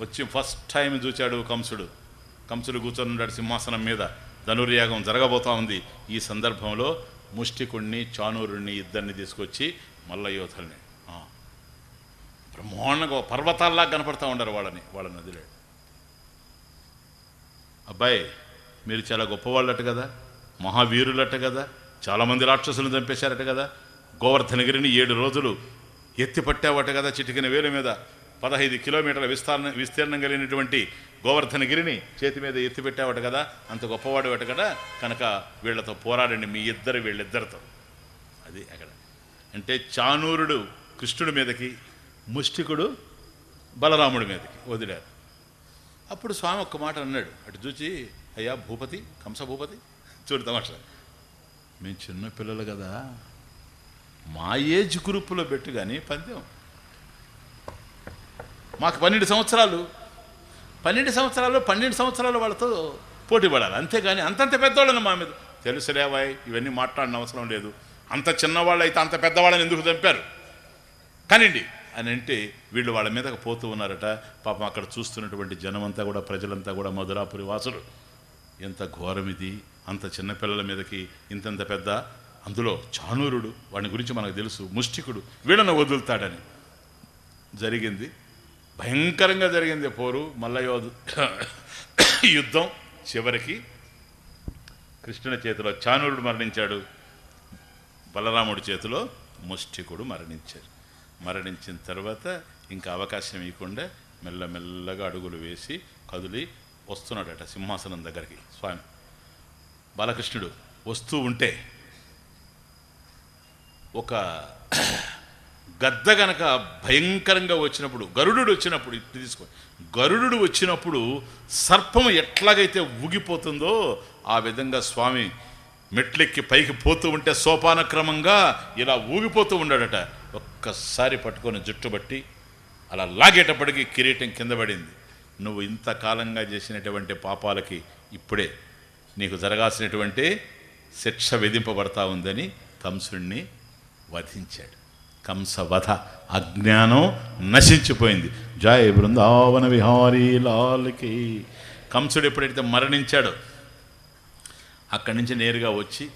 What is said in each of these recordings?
వచ్చి first time చూచాడు కంసుడు. కంసుడు కూర్చొని ఉన్నాడు సింహాసనం మీద. ధనుర్యాగం జరగబోతా ఉంది. ఈ సందర్భంలో ముష్టికుణ్ణి చానూరుణ్ణి ఇద్దరిని తీసుకొచ్చి మల్ల యోధుల్ని బ్రహ్మాండంగా పర్వతాల్లా కనపడతా ఉండరు వాళ్ళని వాళ్ళ నదిలో అబ్బాయి మీరు చాలా గొప్పవాళ్ళట కదా మహావీరులట కదా చాలామంది రాక్షసులను చంపేశారట కదా గోవర్ధనగిరిని ఏడు రోజులు ఎత్తి పట్టావట కదా చిటికిన వేలు మీద. పదహైదు కిలోమీటర్ల విస్తారణ విస్తీర్ణం కలిగినటువంటి గోవర్ధనగిరిని చేతి మీద ఎత్తి కదా? అంత గొప్పవాడు కదా? కనుక వీళ్ళతో పోరాడండి మీ ఇద్దరు వీళ్ళిద్దరితో. అది అక్కడ. అంటే చానూరుడు కృష్ణుడి మీదకి ముష్టికుడు బలరాముడి మీదకి వదిలారు. అప్పుడు స్వామి ఒక్క మాట అన్నాడు. అటు చూచి అయ్యా భూపతి కంస భూపతి చూడు తమాషా. మేము చిన్న పిల్లలు కదా. మా ఏజ్ గ్రూపులో పెట్టు కానీ పందెం. మాకు పన్నెండు సంవత్సరాలు. పన్నెండు సంవత్సరాలు పన్నెండు సంవత్సరాలు వాళ్ళతో పోటీ పడాలి. అంతేగాని అంతంత పెద్దవాళ్ళని మా మీద. తెలుసులేవాయ్ ఇవన్నీ మాట్లాడిన అవసరం లేదు. అంత చిన్నవాళ్ళు అయితే అంత పెద్దవాళ్ళని ఎందుకు చంపారు? కానివ్వండి. అని అంటే వీళ్ళు వాళ్ళ మీదకి పోతూ ఉన్నారట. పాపం అక్కడ చూస్తున్నటువంటి జనమంతా కూడా ప్రజలంతా కూడా మధురాపురి వాసులు. ఎంత ఘోరం ఇది. అంత చిన్నపిల్లల మీదకి ఇంతంత పెద్ద. అందులో చానూరుడు వాడి గురించి మనకు తెలుసు. ముష్టికుడు. వీళ్ళను వదులుతాడని జరిగింది. భయంకరంగా జరిగింది పోరు మల్లయోధు యుద్ధం చివరికి కృష్ణుని చేతిలో చానూరుడు మరణించాడు. బలరాముడి చేతిలో ముష్టికుడు మరణించారు. మరణించిన తర్వాత ఇంకా అవకాశం ఇవ్వకుండా మెల్లమెల్లగా అడుగులు వేసి కదిలి వస్తున్నాడట సింహాసనం దగ్గరికి. స్వామి బాలకృష్ణుడు వస్తూ ఉంటే ఒక గద్ద గనక భయంకరంగా వచ్చినప్పుడు గరుడు వచ్చినప్పుడు ఇది తీసుకో గరుడు వచ్చినప్పుడు సర్పం ఎట్లాగైతే ఊగిపోతుందో ఆ విధంగా స్వామి మెట్లెక్కి పైకి పోతూ ఉంటే సోపాన క్రమంగా ఇలా ఊగిపోతూ ఉన్నాడట. ఒక్కసారి పట్టుకొని జుట్టు బట్టి అలా లాగేటప్పటికి కిరీటం కింద పడింది. నువ్వు ఇంతకాలంగా చేసినటువంటి పాపాలకి ఇప్పుడే నీకు జరగాల్సినటువంటి శిక్ష విధింపబడతా ఉందని కంసుణ్ణి వధించాడు. కంసవధ అజ్ఞానం నశించిపోయింది. జయ బృందావన విహారీ లాల్కి. కంసుడు ఎప్పుడైతే మరణించాడో అక్కడి నుంచి నేరుగా వచ్చి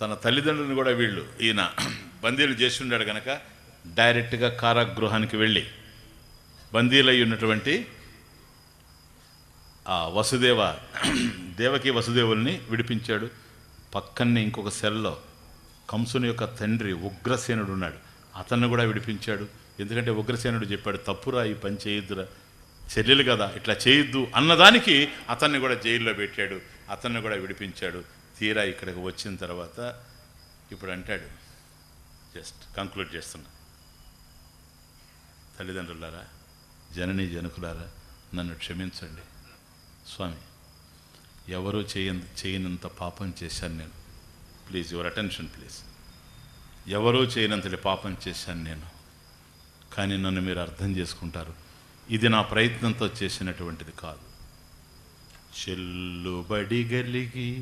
తన తల్లిదండ్రులను కూడా వీళ్ళు ఈయన బందీలు చేసి ఉన్నాడు కనుక డైరెక్ట్గా కారాగృహానికి వెళ్ళి బందీలై ఉన్నటువంటి ఆ వసుదేవ దేవకి వసుదేవుల్ని విడిపించాడు. పక్కనే ఇంకొక సెల్లో కంసుని యొక్క తండ్రి ఉగ్రసేనుడు ఉన్నాడు అతన్ని కూడా విడిపించాడు. ఎందుకంటే ఉగ్రసేనుడు చెప్పాడు తప్పురా ఈ పని చేయొద్దురా. చెల్లెలు కదా ఇట్లా చేయొద్దు అన్నదానికి అతన్ని కూడా జైల్లో పెట్టాడు. అతన్ని కూడా విడిపించాడు. తీరా ఇక్కడికి వచ్చిన తర్వాత ఇప్పుడు అంటాడు. జస్ట్ కంక్లూడ్ చేస్తున్నా. తల్లిదండ్రులారా జనని జనకులారా నన్ను క్షమించండి. స్వామి ఎవరూ చేయని చేయనంత పాపం చేశాను నేను. Please your attention please. ఎవరూ చేయనంతటి పాపం చేశాను నేను. కానీ నన్ను మీరు అర్థం చేసుకుంటారు. ఇది నా ప్రయత్నంతో చేసినటువంటిది కాదు. చెల్లుబడి గలిగి.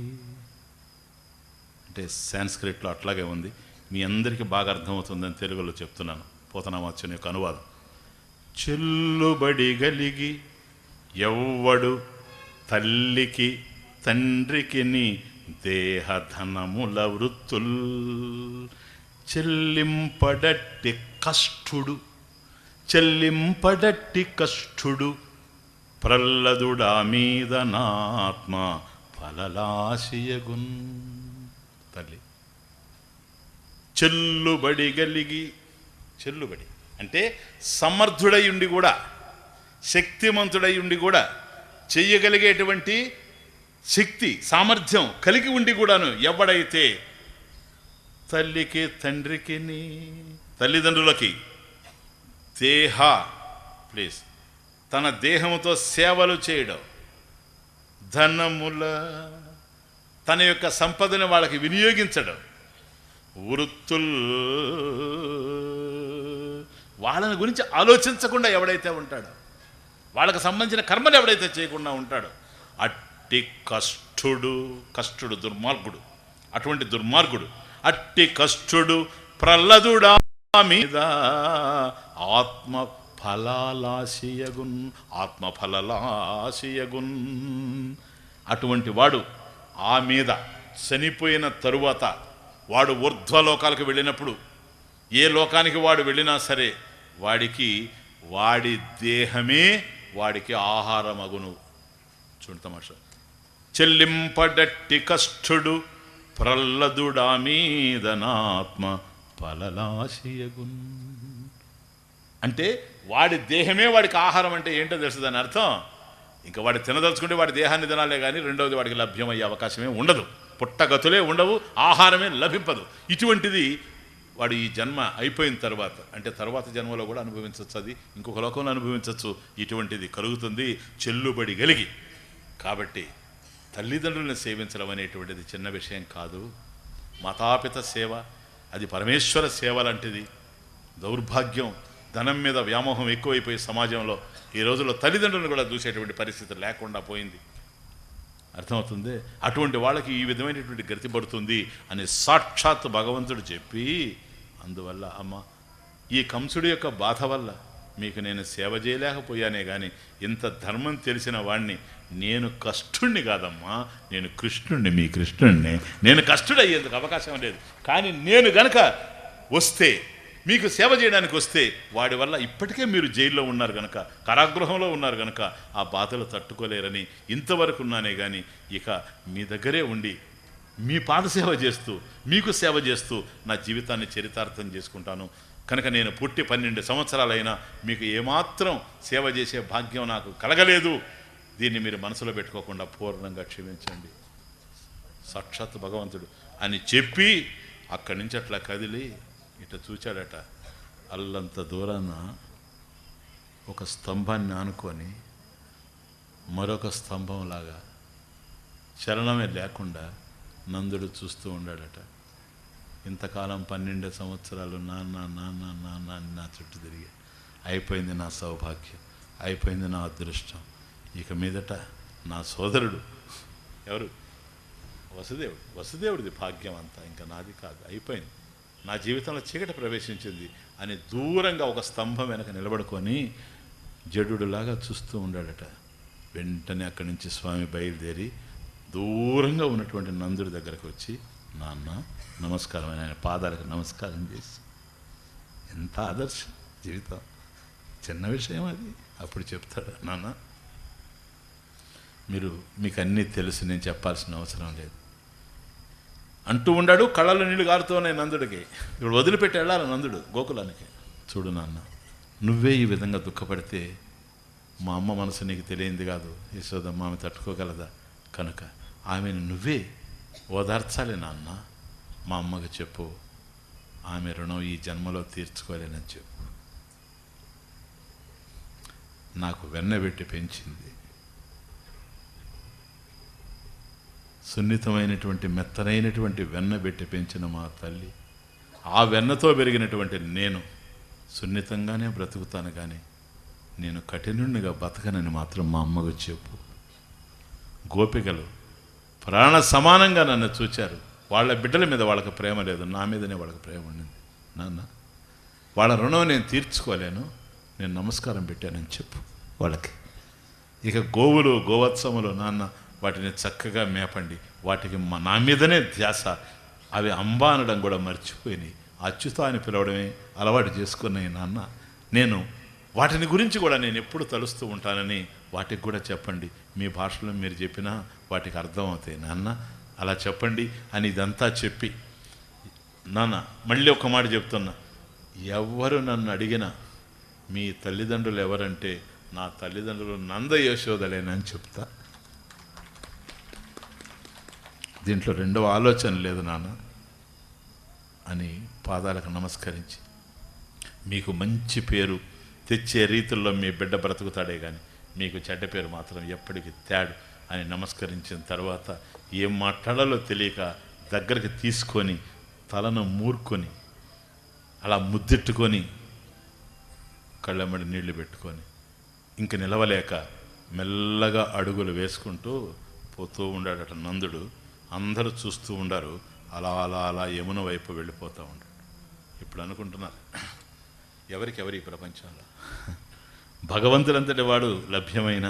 అంటే సాంస్క్రిట్లో అట్లాగే ఉంది. మీ అందరికీ బాగా అర్థమవుతుందని తెలుగులో చెప్తున్నాను. పోతనామాచ్యం యొక్క అనువాదం. చెల్లుబడి గలిగి. ఎవ్వడు తల్లికి తండ్రికిని దేహధనముల వృత్తుల్ చెల్లింపడట్టి కష్టుడు చెల్లింపడట్టి కష్టుడు ప్రల్లదుడా మీద నాత్మ ఫలలాశయగున్. తల్లి చెల్లుబడి గలిగి చెల్లుబడి అంటే సమర్థుడై ఉండి కూడా శక్తిమంతుడై ఉండి కూడా చెయ్యగలిగేటువంటి శక్తి సామర్థ్యం కలిగి ఉండి కూడాను ఎవడైతే తల్లికి తండ్రికి తల్లిదండ్రులకి దేహ ప్లీజ్ తన దేహంతో సేవలు చేయడం ధనముల తన యొక్క సంపదను వాళ్ళకి వినియోగించడం వృత్తుల్ వాళ్ళని గురించి ఆలోచించకుండా ఎవడైతే ఉంటాడో వాళ్ళకి సంబంధించిన కర్మలు ఎవడైతే చేయకుండా ఉంటాడో అట్టి కష్టుడు కష్టుడు దుర్మార్గుడు. అటువంటి దుర్మార్గుడు అట్టి కష్టుడు ప్రహ్లదుడా మీద ఆత్మ ఫలాలాశయగున్ ఆత్మఫలలాశయగున్. అటువంటి వాడు ఆ మీద చనిపోయిన తరువాత వాడు ఊర్ధ్వలోకాలకు వెళ్ళినప్పుడు ఏ లోకానికి వాడు వెళ్ళినా సరే వాడికి వాడి దేహమే వాడికి ఆహారమగును. చూడతామా తమాషా. చెల్లింపడట్టి కష్టుడు ప్రల్లదుడా మీదనాత్మ పలలాశయగున్. అంటే వాడి దేహమే వాడికి ఆహారం అంటే ఏంటో తెలుసు దాని అర్థం? ఇంకా వాడు తినదలుచుకుంటే వాడి దేహాన్ని తినాలే కానీ రెండవది వాడికి లభ్యమయ్యే అవకాశమే ఉండదు. పుట్టగతులే ఉండవు ఆహారమే లభింపదు. ఇటువంటిది వాడు ఈ జన్మ అయిపోయిన తర్వాత అంటే తర్వాత జన్మలో కూడా అనుభవించవచ్చు అది ఇంకొక లోకంలో అనుభవించవచ్చు ఇటువంటిది కలుగుతుంది చెల్లుబడి కలిగి కాబట్టి తల్లిదండ్రులను సేవించడం అనేటువంటిది చిన్న విషయం కాదు. మతాపిత సేవ అది పరమేశ్వర సేవ లాంటిది. దౌర్భాగ్యం ధనం మీద వ్యామోహం ఎక్కువైపోయి సమాజంలో ఈ రోజుల్లో తల్లిదండ్రులను కూడా చూసేటువంటి పరిస్థితి లేకుండా పోయింది. అర్థమవుతుంది? అటువంటి వాళ్ళకి ఈ విధమైనటువంటి గతి పడుతుంది అని సాక్షాత్ భగవంతుడు చెప్పి అందువల్ల అమ్మ ఈ కంసుడి యొక్క బాధ వల్ల మీకు నేను సేవ చేయలేకపోయానే కానీ ఇంత ధర్మం తెలిసిన వాణ్ణి నేను కష్టుణ్ణి కాదమ్మా నేను కృష్ణుణ్ణి మీ కృష్ణుణ్ణి. నేను కష్టుడయ్యేందుకు అవకాశం లేదు. కానీ నేను గనక వస్తే మీకు సేవ చేయడానికి వస్తే వాడి వల్ల ఇప్పటికే మీరు జైల్లో ఉన్నారు గనక కారాగృహంలో ఉన్నారు గనక ఆ బాధలు తట్టుకోలేరని ఇంతవరకు ఉన్నానే కానీ ఇక మీ దగ్గరే ఉండి మీ పాదసేవ చేస్తూ మీకు సేవ చేస్తూ నా జీవితాన్ని చరితార్థం చేసుకుంటాను. కనుక నేను పుట్టి పన్నెండు సంవత్సరాలైనా మీకు ఏమాత్రం సేవ చేసే భాగ్యం నాకు కలగలేదు. దీన్ని మీరు మనసులో పెట్టుకోకుండా పూర్ణంగా క్షమించండి. సాక్షాత్ భగవంతుడు. అని చెప్పి అక్కడి నుంచి అట్లా కదిలి ఇట చూచాడట. అల్లంత దూరాన ఒక స్తంభాన్ని ఆనుకొని మరొక స్తంభంలాగా చలనమే లేకుండా నందుడు చూస్తూ ఉండాడట. ఇంతకాలం పన్నెండు సంవత్సరాలు నాన్న నాన్న నాన్న అని నా చుట్టూ తిరిగి అయిపోయింది నా సౌభాగ్యం. అయిపోయింది నా అదృష్టం. ఇక మీదట నా సోదరుడు. ఎవరు? వసుదేవుడు. వసుదేవుడిది భాగ్యం అంతా ఇంకా నాది కాదు. అయిపోయింది. నా జీవితంలో చీకటి ప్రవేశించింది అని దూరంగా ఒక స్తంభం వెనక నిలబడుకొని జడులాగా చూస్తూ ఉండాడట. వెంటనే అక్కడి నుంచి స్వామి బయలుదేరి దూరంగా ఉన్నటువంటి నందుడి దగ్గరకు వచ్చి నాన్న నమస్కారం. ఆయన పాదాలకు నమస్కారం చేసి. ఎంత ఆదర్శం జీవితం. చిన్న విషయం అది. అప్పుడు చెప్తాడు నాన్న మీరు మీకు అన్నీ తెలుసు. నేను చెప్పాల్సిన అవసరం లేదు. అంటూ ఉండాడు. కళ్ళలో నీళ్ళు కారుతూనే నందుడికి. ఇప్పుడు వదిలిపెట్టి వెళ్ళాలి నందుడు గోకులానికి. చూడు నాన్న నువ్వే ఈ విధంగా దుఃఖపడితే మా అమ్మ మనసు నీకు తెలియంది కాదు. యశోదమ్మ ఆమె తట్టుకోగలదా? కనుక ఆమెను నువ్వే ఓదార్చాలి నాన్న. మా అమ్మకు చెప్పు. ఆమె రుణం ఈ జన్మలో తీర్చుకోలేనని చెప్పు. నాకు వెన్నబెట్టి పెంచింది. సున్నితమైనటువంటి మెత్తనైనటువంటి వెన్న పెట్టి పెంచిన మా తల్లి ఆ వెన్నతో పెరిగినటువంటి నేను సున్నితంగానే బ్రతుకుతాను కానీ నేను కఠినుడిగా బతకనని మాత్రం మా అమ్మకు చెప్పు. గోపికలు ప్రాణ సమానంగా నన్ను చూచారు. వాళ్ళ బిడ్డల మీద వాళ్ళకి ప్రేమ లేదు నా మీదనే వాళ్ళకి ప్రేమ ఉండింది. నాన్న వాళ్ళ రుణం నేను తీర్చుకోలేను నేను నమస్కారం పెట్టానని చెప్పు వాళ్ళకి. ఇక గోవులు గోవత్సములు నాన్న వాటిని చక్కగా మేపండి. వాటికి నా మీదనే ధ్యాస. అవి అంబా అనడం కూడా మర్చిపోయినాయి. అచ్యుత అని పిలవడమే అలవాటు చేసుకున్నాయి నాన్న. నేను వాటిని గురించి కూడా నేను ఎప్పుడు తలుస్తూ ఉంటానని వాటికి కూడా చెప్పండి. మీ భాషలో మీరు చెప్పినా వాటికి అర్థం అవుతాయి. నాన్న అలా చెప్పండి అని ఇదంతా చెప్పి నాన్న మళ్ళీ ఒక మాట చెప్తున్నా. ఎవ్వరు నన్ను అడిగినా మీ తల్లిదండ్రులు ఎవరంటే నా తల్లిదండ్రులు నంద యశోదలేనని చెప్తా. దీంట్లో రెండవ ఆలోచన లేదు నాన్న అని పాదాలకు నమస్కరించి మీకు మంచి పేరు తెచ్చే రీతుల్లో మీ బిడ్డ బ్రతుకుతాడే కానీ మీకు చెడ్డ పేరు మాత్రం ఎప్పటికీ తేడు అని నమస్కరించిన తర్వాత ఏం మాట్లాడాలో తెలియక దగ్గరికి తీసుకొని తలను మూర్కొని అలా ముద్దెట్టుకొని కళ్ళెమ్మడి నీళ్ళు పెట్టుకొని ఇంక నిలవలేక మెల్లగా అడుగులు వేసుకుంటూ పోతూ ఉండాడట నందుడు. అందరూ చూస్తూ ఉండారు. అలా అలా అలా యమున వైపు వెళ్ళిపోతూ ఉంటాడు ఇప్పుడు అనుకుంటున్నారు. ఎవరికి ఎవరి ఈ ప్రపంచంలో? భగవంతుడంతటి వాడు లభ్యమైన